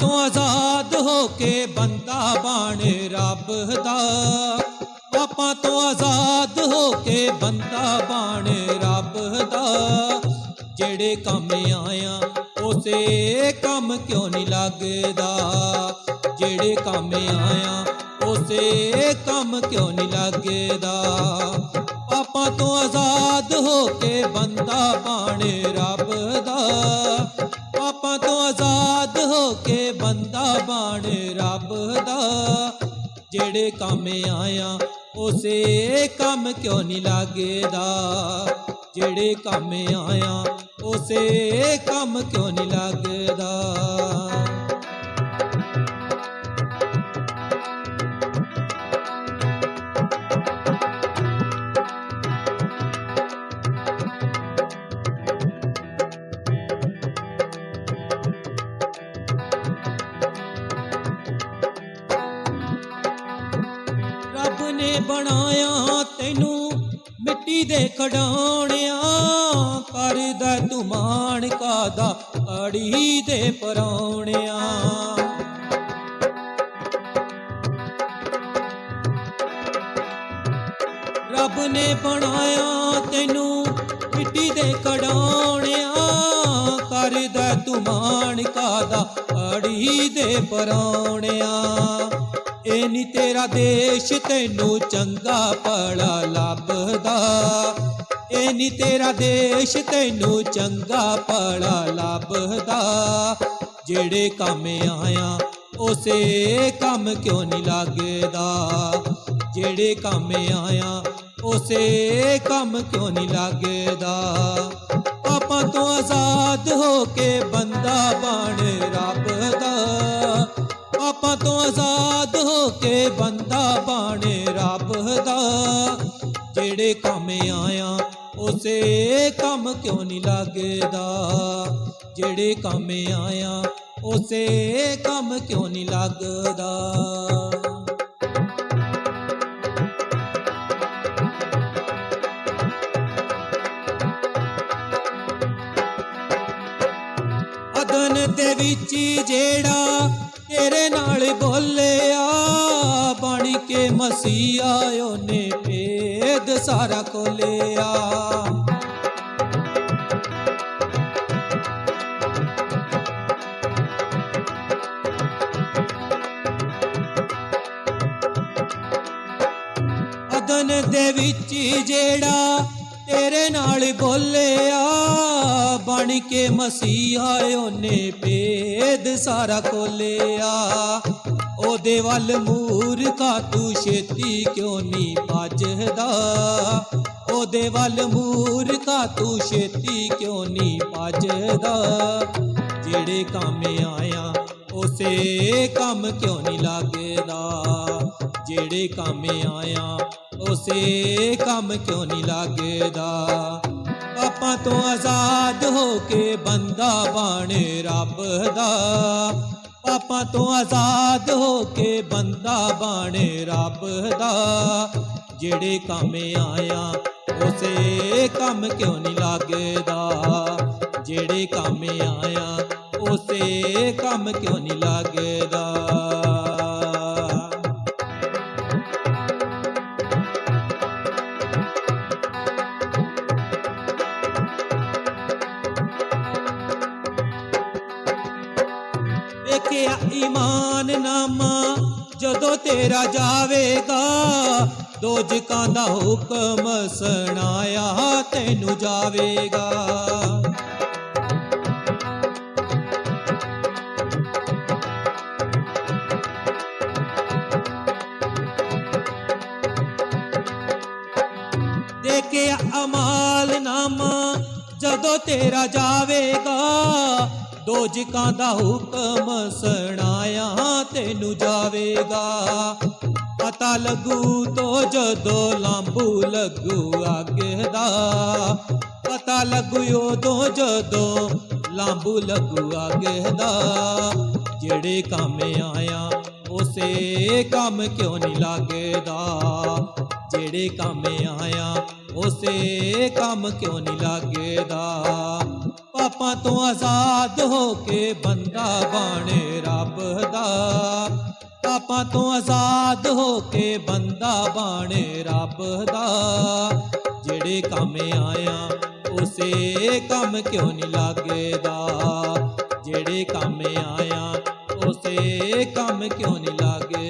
ਤੋਂ ਆਜ਼ਾਦ ਹੋ ਕੇ ਬੰਦਾ ਬਣ ਰੱਬ ਦਾ। ਪਾਪਾਂ ਤੋਂ ਆਜ਼ਾਦ ਹੋ ਕੇ ਬੰਦਾ ਬਣ ਰੱਬ ਦਾ। ਜਿਹੜੇ ਕੰਮ ਆਇਆ, ਉਸੇ ਕੰਮ ਕਿਉਂ ਨਹੀਂ ਲੱਗਦਾ? ਜਿਹੜੇ ਕੰਮ ਆਇਆ, ਉਸੇ ਕੰਮ ਕਿਉਂ ਨਹੀਂ ਲੱਗਦਾ? ਪਾਪਾਂ ਤੋਂ ਆਜ਼ਾਦ ਹੋ ਕੇ ਬੰਦਾ ਬਣ ਰੱਬ ਦਾ। ਬੰਦਾ ਬਣ ਰੱਬ ਦਾ। ਜਿਹੜੇ ਕੰਮ ਆਇਆ, ਉਸੇ ਕੰਮ ਕਿਉਂ ਨਹੀਂ ਲੱਗਦਾ? ਜਿਹੜੇ ਕੰਮ ਆਇਆ, ਉਸੇ ਕੰਮ ਕਿਉਂ ਨਹੀਂ ਲੱਗਦਾ? ਰੱਬ ਨੇ ਬਣਾਇਆ ਤੈਨੂੰ ਮਿੱਟੀ ਦੇ ਖਡਾਉਣਿਆ ਕਰਦਾ ਤੂੰ ਮਾਣ ਕਾਦਾ ਅੜੀ ਦੇ ਪਰੌਣਿਆ ਰੱਬ ਨੇ ਬਣਾਇਆ ਤੈਨੂੰ ਮਿੱਟੀ ਦੇ ਕਢਾਉਣਿਆ ਕਰਦਾ ਤੂੰ ਮਾਣ ਕਾਦਾ ਅੜੀ ਦੇ ਪਰੌਣਿਆ ਇਹ ਨੀ ਤੇਰਾ ਦੇਸ਼ ਤੈਨੂੰ ਚੰਗਾ ਭਲਾ ਲੱਭਦਾ। ਇਹ ਨੀ ਤੇਰਾ ਦੇਸ਼ ਤੈਨੂੰ ਚੰਗਾ ਭਲਾ ਲੱਭਦਾ। ਜਿਹੜੇ ਕੰਮ ਆਇਆ, ਉਸੇ ਕੰਮ ਕਿਉਂ ਨਹੀਂ ਲੱਗਦਾ? ਜਿਹੜੇ ਕੰਮ ਆਇਆ, ਉਸੇ ਕੰਮ ਕਿਉਂ ਨਹੀਂ ਲੱਗਦਾ? ਪਾਪਾਂ ਤੋਂ ਆਜ਼ਾਦ ਹੋ ਕੇ ਬੰਦਾ ਬਣ ਰੱਬ ਤੋਂ ਆਜ਼ਾਦ ਹੋ ਕੇ ਬੰਦਾ ਬਣ ਰੱਬ ਦਾ। ਜਿਹੜੇ ਕੰਮ ਆਇਆ, ਉਸੇ ਕੰਮ ਕਿਉਂ ਨਹੀਂ ਲੱਗਦਾ? ਜਿਹੜੇ ਕੰਮ ਆਇਆ, ਉਸੇ ਕੰਮ ਕਿਉਂ ਨਹੀਂ ਲੱਗਦਾ? ਅਦਨ ਦੇ ਵਿੱਚ ਹੀ ਜਿਹੜਾ ਤੇਰੇ ਨਾਲ ਬੋਲਿਆ ਬਣ ਕੇ ਮਸੀਹਾ ਉਹਨੇ ਭੇਦ ਸਾਰਾ ਖੋਲਿਆ। ਦੇ ਵਿੱਚ ਹੀ ਜਿਹੜਾ ਤੇਰੇ ਨਾਲ ਬੋਲਿਆ, ਬਣ ਕੇ ਮਸੀਹਾ ਉਹਨੇ ਭੇਦ ਸਾਰਾ ਖੋਲਿਆ। ਉਹਦੇ ਵੱਲ ਮੂਰਖਾ ਤੂੰ ਛੇਤੀ ਕਿਉਂ ਨਹੀਂ ਭੱਜਦਾ? ਉਹਦੇ ਵੱਲ ਮੂਰਖਾ ਤੂੰ ਛੇਤੀ ਕਿਉਂ ਨਹੀਂ ਭੱਜਦਾ? ਜਿਹੜੇ ਕੰਮ ਆਇਆ, ਉਸੇ ਕੰਮ ਕਿਉਂ ਨਹੀਂ ਲੱਗਦਾ? ਜਿਹੜੇ ਕੰਮ ਆਇਆ ਉਸੇ ਕੰਮ ਕਿਉਂ ਨਹੀਂ ਲੱਗਦਾ? ਪਾਪਾਂ ਤੋਂ ਆਜ਼ਾਦ ਹੋ ਕੇ ਬੰਦਾ ਬਣ ਰੱਬ ਦਾ। ਪਾਪਾਂ ਤੋਂ ਆਜ਼ਾਦ ਹੋ ਕੇ ਬੰਦਾ ਬਣ ਰੱਬ ਦਾ। ਜਿਹੜੇ ਕੰਮ ਆਇਆ, ਉਸੇ ਕੰਮ ਕਿਉਂ ਨਹੀਂ ਲੱਗਦਾ? ਜਿਹੜੇ ਕੰਮ ਆਇਆ, ਉਸੇ ਕੰਮ ਕਿਉਂ ਨਹੀਂ ਲੱਗਦਾ? ਵੇਖਿਆ ਈਮਾਨ ਨਾਮਾ ਜਦੋਂ ਤੇਰਾ ਜਾਵੇਗਾ ਦੋ ਜਕਾਂ ਦਾ ਹੁਕਮ ਸੁਣਾਇਆ ਤੈਨੂੰ ਜਾਵੇਗਾ। ਦੇਖਿਆ, ਅਮਾਲ ਨਾਮਾ ਜਦੋਂ ਤੇਰਾ ਜਾਵੇਗਾ ਦੋ ਜਿਕਾਂ ਦਾ ਹੁਕਮ ਸੁਣਾਇਆ ਤੈਨੂੰ ਜਾਵੇਗਾ। ਪਤਾ ਲੱਗੂ ਤੋ ਜਦੋਂ ਲਾਂਬੂ ਲੱਗੂ ਅੱਗ ਦਾ। ਪਤਾ ਲੱਗੂ ਉਦੋਂ ਜਦੋਂ ਲਾਂਬੂ ਲੱਗੂ ਅੱਗ ਦਾ। ਜਿਹੜੇ ਕੰਮ ਆਇਆ, ਉਸੇ ਕੰਮ ਕਿਉਂ ਨਹੀਂ ਲੱਗਦਾ? ਜਿਹੜੇ ਕੰਮ ਆਇਆ, ਉਸੇ ਕੰਮ ਕਿਉਂ ਨਹੀਂ ਲੱਗਦਾ? ਪਾਪਾਂ ਤੋਂ ਆਜ਼ਾਦ ਹੋ ਕੇ ਬੰਦਾ ਬਾਣੇ ਰੱਬ ਦਾ। ਪਾਪਾਂ ਤੋਂ ਆਜ਼ਾਦ ਹੋ ਕੇ ਬੰਦਾ ਬਾਣੇ ਰੱਬ ਦਾ। ਜਿਹੜੇ ਕੰਮ ਆਇਆ, ਉਸੇ ਕੰਮ ਕਿਉਂ ਨਹੀਂ ਲੱਗਦਾ? ਜਿਹੜੇ ਕੰਮ ਆਇਆ, ਉਸੇ ਕੰਮ ਕਿਉਂ ਨਹੀਂ ਲਾਗੇ